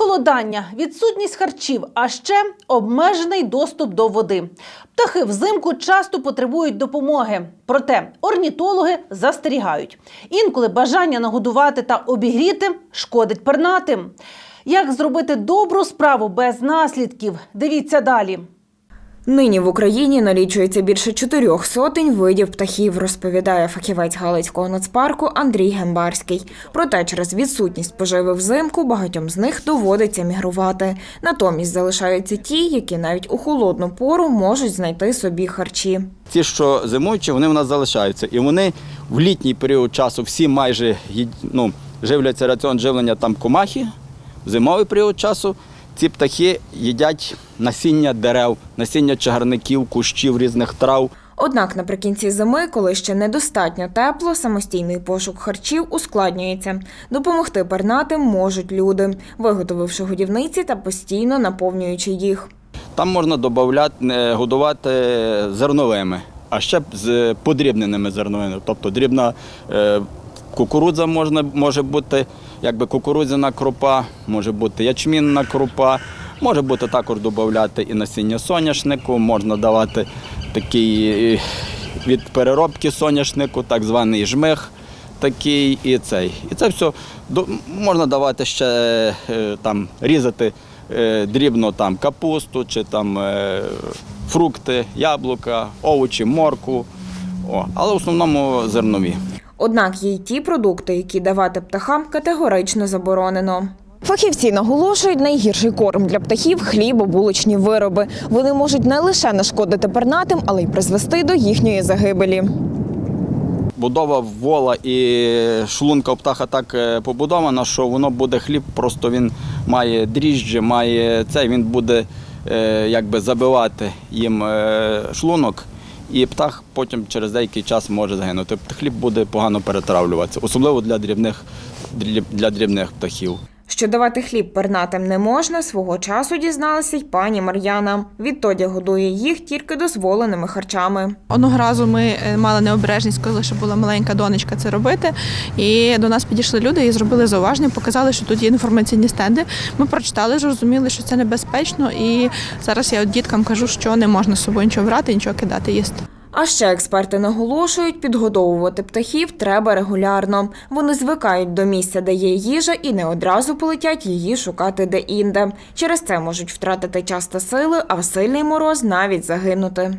Похолодання, відсутність харчів, а ще обмежений доступ до води. Птахи взимку часто потребують допомоги. Проте орнітологи застерігають. Інколи бажання нагодувати та обігріти шкодить пернатим. Як зробити добру справу без наслідків? Дивіться далі. Нині в Україні налічується більше чотирьох сотень видів птахів, розповідає фахівець Галицького нацпарку Андрій Гембарський. Проте через відсутність поживи взимку багатьом з них доводиться мігрувати. Натомість залишаються ті, які навіть у холодну пору можуть знайти собі харчі. Ті, що зимуючі, вони в нас залишаються. І вони в літній період часу всі майже ну, живляться раціон живлення там комахи. В зимовий період часу ці птахи їдять насіння дерев, насіння чагарників, кущів, різних трав. Однак наприкінці зими, коли ще недостатньо тепло, самостійний пошук харчів ускладнюється. Допомогти пернатим можуть люди, виготовивши годівниці та постійно наповнюючи їх. Там можна додавати, е, годувати зерновими, а ще з подрібненими зерновими. Тобто дрібна е, кукурудза можна, може бути, якби кукурудзяна крупа, може бути ячмінна крупа, може бути також додати і насіння соняшнику, можна давати такий е, від переробки соняшнику, так званий жмих. Такий і цей. І це все можна давати ще е, там різати е, дрібно там капусту чи там фрукти, яблука, овочі, морку. О, але в основному зернові. Однак є й ті продукти, які давати птахам категорично заборонено. Фахівці наголошують, найгірший корм для птахів хлібобулочні вироби. Вони можуть не лише нашкодити пернатим, але й призвести до їхньої загибелі. Будова вола і шлунка у птаха так е, побудована, що воно буде хліб, просто він має дріжджі, має це, він буде е, якби забивати їм е, шлунок, і птах потім через деякий час може загинути. Хліб буде погано перетравлюватися, особливо для дрібних, дріб- для дрібних птахів. Що давати хліб пернатим не можна, свого часу дізналася й пані Мар'яна. Відтоді годує їх тільки дозволеними харчами. Одного разу ми е, мали необережність, коли ще була маленька донечка це робити. І до нас підійшли люди і зробили зауваження, показали, що тут є інформаційні стенди. Ми прочитали, зрозуміли, що це небезпечно. І зараз я от діткам кажу, що не можна з собою нічого брати, нічого кидати їсти. А ще експерти наголошують, підгодовувати птахів треба регулярно. Вони звикають до місця, де є їжа, і не одразу полетять її шукати де-інде. Через це можуть втратити час та сили, а в сильний мороз навіть загинути.